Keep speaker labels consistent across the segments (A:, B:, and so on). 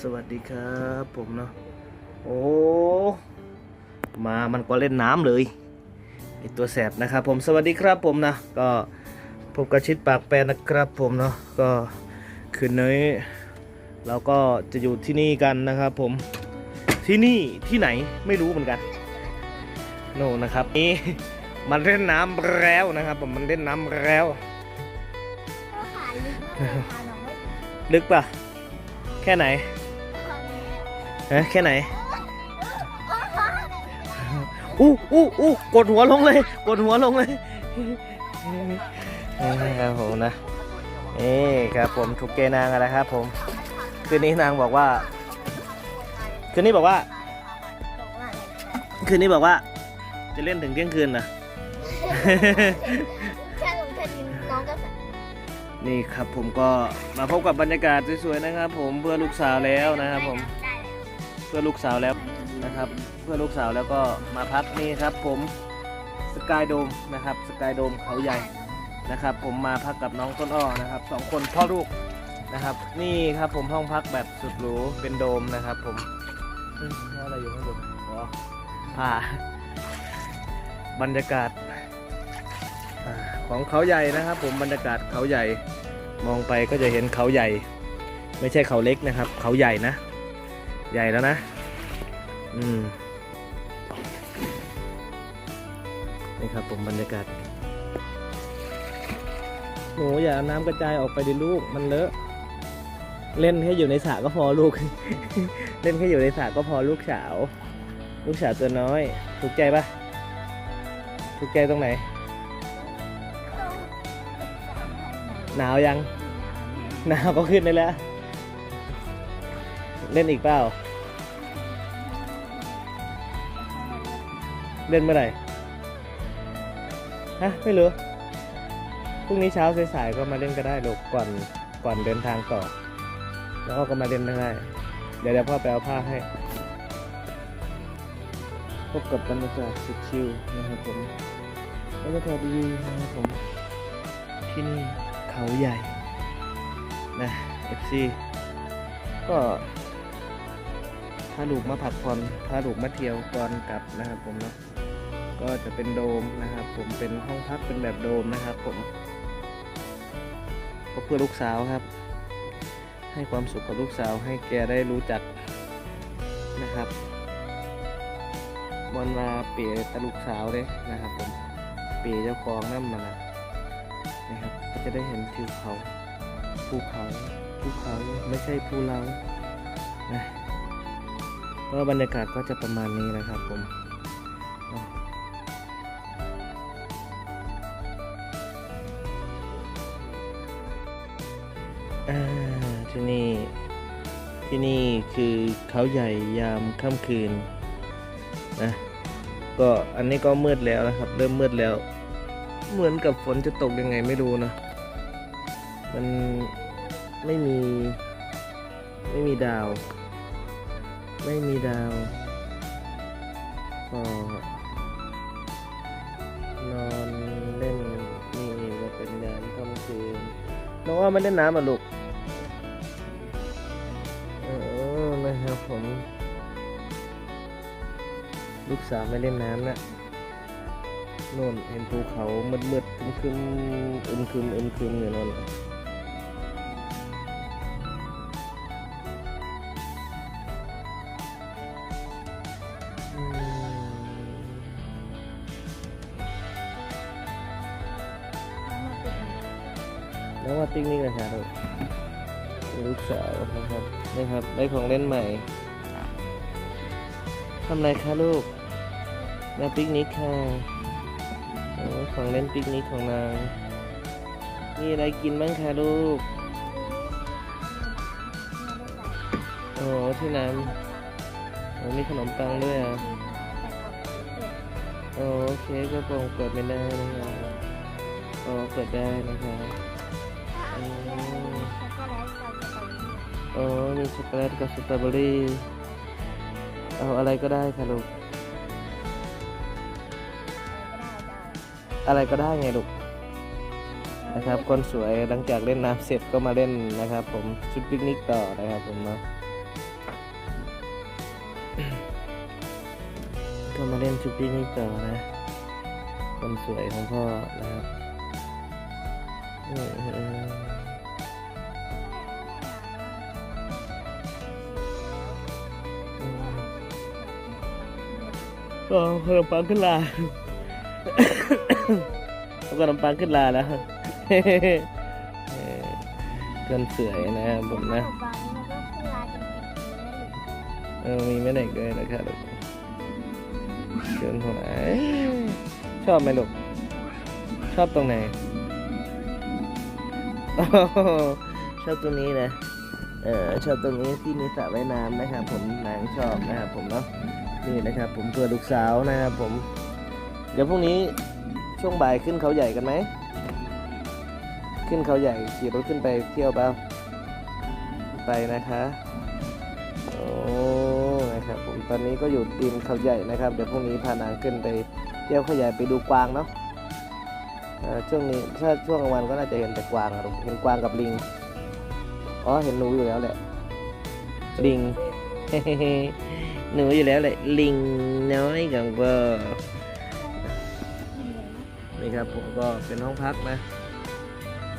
A: สวัสดีครับผมเนาะโอ้มามันก็เล่นน้ำเลยไอตัวแสบนะครับผมสวัสดีครับผมนะก็พบกับชิดปากแปรนะครับผมเนาะก็คืนนี้เราก็จะอยู่ที่นี่กันนะครับผมที่นี่ที่ไหนไม่รู้เหมือนกันโน่นะครับนี่มันเล่นน้ำแล้วนะครับผมมันเล่นน้ำแล้วลึกปะแค่ไหน ฮะแค่ไหนอู้อู้อู้กดหัวลงเลย กดหัวลงเลยนี่ครับผมนะนี่ครับผมถูกเกนางอะไรครับ ผม คืนนี้นางบอกว่า คืนนี้บอกว่า คืนนี้บอกว่า จะเล่นถึงเที่ยงคืนนะ
B: แค่ลงแค่ดินน้องก็ใส่
A: นี่ครับผมก็มาพบกับบรรยากาศสวยๆนะครับ ผมเพื่อลูกสาวแล้วนะครับผม
B: ได้
A: เพื่อลูกสาวแล้วนะครับ เพื่อลูกสาวแล้วก็มาพักนี่ครับ ผมสกายโดมนะครับสกายโดมเขาใหญ่นะครับ ผมมาพักกับน้องต้นอ้อนะครับสองคนพ่อลูกนะครับ นี่ครับผมห้องพักแบบสุดหรูเป็นโดมนะครับ ผมอะไรอยู่ข้างบนอ๋อผ้าบรรยากาศของเขาใหญ่นะครับ ผมบรรยากาศเขาใหญ่มองไปก็จะเห็นเขาใหญ่ ไม่ใช่เขาเล็กนะครับ เขาใหญ่นะ ใหญ่แล้วนะ อืม นี่ครับผมบรรยากาศ หนูอย่าเอาน้ำกระจายออกไปดิลูก มันเลอะ เล่นแค่อยู่ในสระก็พอลูก เล่นแค่อยู่ในสระก็พอลูกสาว ลูกสาวตัวน้อย ถูกใจปะถูกใจตรงไหน หนาวยัง หนาวก็ขึ้นได้แล้ว เล่นอีกเปล่า เล่นเมื่อไหร่ ฮะ ไม่รู้ พรุ่งนี้เช้าสายๆก็มาเล่นก็ได้ลูกก่อนก่อนเดินทางต่อ แล้วก็มาเล่นได้ เดี๋ยวเดี๋ยวพ่อไปเอาผ้าให้ พบกับบรรยากาศสุดชิลนะครับผมบรรยากาศดีนะครับผม ที่นี่เขาใหญ่นะ FC ก็าลูกมาพักผ่อนพาลูกมาเที่ยวก่อนกลับนะครับผมเนาะก็จะเป็นโดมนะครับ ผมเป็นห้องพักเป็นแบบโดมนะครับ ผมก็เพื่อลูกสาวครับ ให้ความสุขกับลูกสาวให้แกได้รู้จักนะครับบอลมาเปียตะลูกสาวเลยนะครับ ผมเปียเจ้าของนั่นมานะนะครับ ก็จะได้เห็นทิวเขาภูเขาภูเขาไม่ใช่ภูเรานะ ก็บรรยากาศก็จะประมาณนี้นะครับผมที่นี่ ที่นี่คือเขาใหญ่ยามค่ำคืนนะก็อันนี้ก็มืดแล้วนะครับ เริ่มมืดแล้ว เหมือนกับฝนจะตกยังไงไม่รู้นะ มันไม่มี ไม่มีดาว ไม่มีดาวก็นอนเล่นนี่ก็เป็นยามค่ำคืนน้องว่ามันเล่นน้ำอะลูกเออนะครับผม ลูกสาวไม่เล่นน้ำนะโน่นเห็นภูเขามืดๆคึมๆอึมคึมอึมคึมอยู่โน่น แล้วว่าติ๊กนี่นะครับลูกสาวนะครับนี่ครับได้ของเล่นใหม่ทำไรคะลูกมาปิกนิกค่ะของเล่นปิกนิกของนางนี่อะไรกินบ้างคะลูกโอ้ที่น้ำโอ้มีขนมปังด้วยอะโอเคก็คงเปิดไม่ได้นะครับโอ๋อเปิดได้นะครับ อกโอ้มีช็อกโกแลตกับสตรอเบอรี่ เอาอะไรก็ได้ค่ะลูก อะไรก็ได้ไงลูก นะครับ คนสวยหลังจากเล่นน้ำเสร็จก็มาเล่นนะครับ ผมชุดปิกนิกต่อนะครับผมเนาะ ก็มาเล่นชุดปิกนิกต่อนะ คนสวยของพ่อนะครับ ก็ขนมปังขึ้นลาเอาขนมปังขึ้นลาแล้วเออคนสวยนะครับผมนะ
B: ขนมปังนี่มันก็ขึ้นลาจริงๆเลยนะ
A: เออมีแม่เด็กด้วยนะครับลูกเกินหัวชอบไหมลูกชอบตรงไหนชอบตรงนี้นะเออชอบตรงนี้ที่มีสระว่ายน้ำนะครับผมนางชอบนะครับผมเนาะ นี่นะครับ ผมเพื่อลูกสาวนะครับผม เดี๋ยวพรุ่งนี้ช่วงบ่ายขึ้นเขาใหญ่กันไหม ขึ้นเขาใหญ่ขี่รถขึ้นไปเที่ยวเปล่าไปนะคะโอ้นะครับผมตอนนี้ก็อยู่ตีนเขาใหญ่นะครับ เดี๋ยวพรุ่งนี้พานางขึ้นไปเที่ยวเขาใหญ่ไปดูกวางเนาะช่วงนี้ถ้าช่วงกลางวันก็น่าจะเห็นแต่กวางเห็นกวางกับลิง อ๋อ เห็นหนูอยู่แล้วแหละ ลิง หนูอยู่แล้วแหละลิงน้อยกับเบอร์นี่ครับผมก็เป็นห้องพักนะ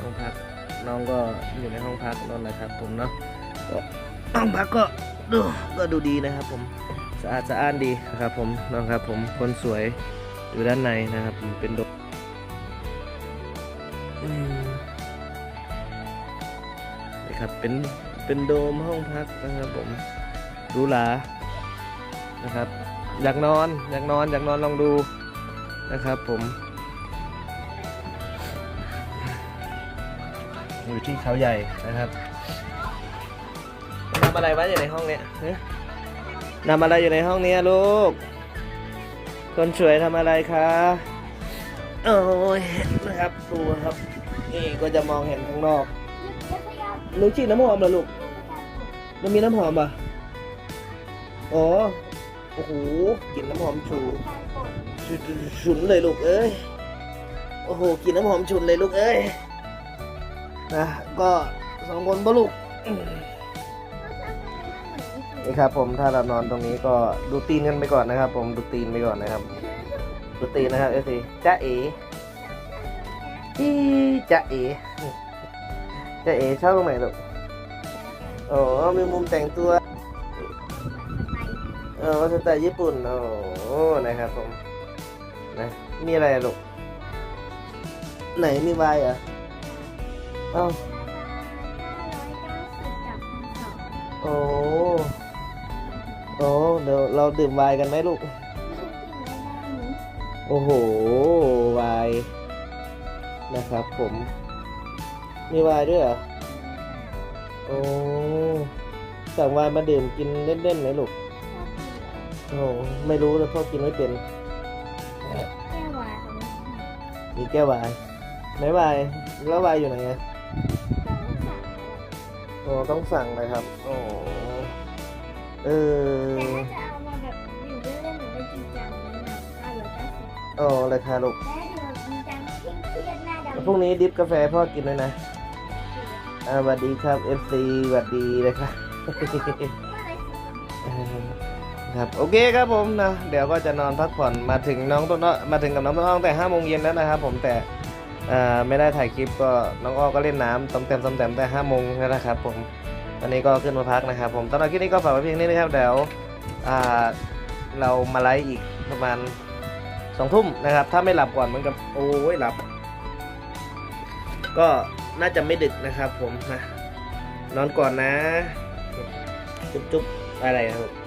A: ห้องพักน้องก็อยู่ในห้องพักนั่นแหละครับ ผมเนาะก็ห้องพักก็ดูก็ดูดีนะครับ ผมสะอาดสะอ้านดีนะครับผมนะครับ ผมคนสวยอยู่ด้านในนะครับผมเป็นโดมนี่ครับเป็นเป็นโดมห้องพักนะครับผมหรูหรา นะครับ อยากนอนอยากนอนอยากนอนลองดูนะครับ ผมอยู่ที่เขาใหญ่นะครับทำอะไรวะอยู่ในห้องเนี้ยนำอะไรอยู่ในห้องเนี้ยลูก คนสวยทำอะไรคะโอ้ยนะครับดูครับ นี่ก็จะมองเห็นข้างนอกหนูฉีดน้ำหอมเหรอลูกมันมีน้ำหอมป่ะ อ๋อ โอ้โหกลิ่นน้ำหอมฉุนฉุนฉุนเลยลูกเอ้ยโอ้โหกลิ่นน้ำหอมฉุนเลยลูกเอ้ยนะก็สองคนปะลูกนี่ครับ ผมถ้าเรานอนตรงนี้ก็ดูตีนกันไปก่อนนะครับ ผมดูตีนไปก่อนนะครับดูตีนนะครับเอฟซีจ้าเอ๋จ้าเอ๋จ้าเอ๋ชอบตรงไหนลูกโอ้มีมุมแต่งตัว เออสไตล์ญี่ปุ่น โอ้นะครับผมนะมีอะไรลูก ไหนมีไวน์เหรอะเอ้าโอ้โอ้เดี๋ยวเราดื่มไวน์กันไหมลูก โอ้โหไวน์นะครับผม มีไวน์ด้วยเหรอ โอ้สั่งไวน์มาดื่มกินเล่นๆไหมลูก โอ้ไม่รู้เลยพ่อกินไม่เป็นมีแก้วไวน์ไหนไวน์แล้วไวน์อยู่ไหนอะโอ้ต้องสั่งเลยครับโอ้เออโอ้เลยค่ะลูกพรุ่งนี้ดิฟกาแฟพ่อกินด้วยนะอ่าสวัสดีครับ FC สวัสดีเลยครับ ครับโอเคครับผมนะเดี๋ยวก็จะนอนพักผ่อนมาถึงน้องต้นอ้อมาถึงกับน้องต้นอ้องแต่ห้าโมงเย็นแล้วนะครับผมแต่ไม่ได้ถ่ายคลิปก็น้องอ้อก็เล่นน้ำต้มเต็มต้มเต็มแต่ห้าโมงแล้วนะครับผมวันนี้ก็ขึ้นมาพักนะครับผมตอนนี้คลิปนี้ก็ฝากไว้เพียงนี้นะครับเดี๋ยวเรามาไลฟ์อีกประมาณสองทุ่มนะครับ ถ้าไม่หลับก่อนเหมือนกับโอ้ยหลับ ก็น่าจะไม่ดึกนะครับผมนะนอนก่อนนะ จุ๊บจุ๊บอะไรครับ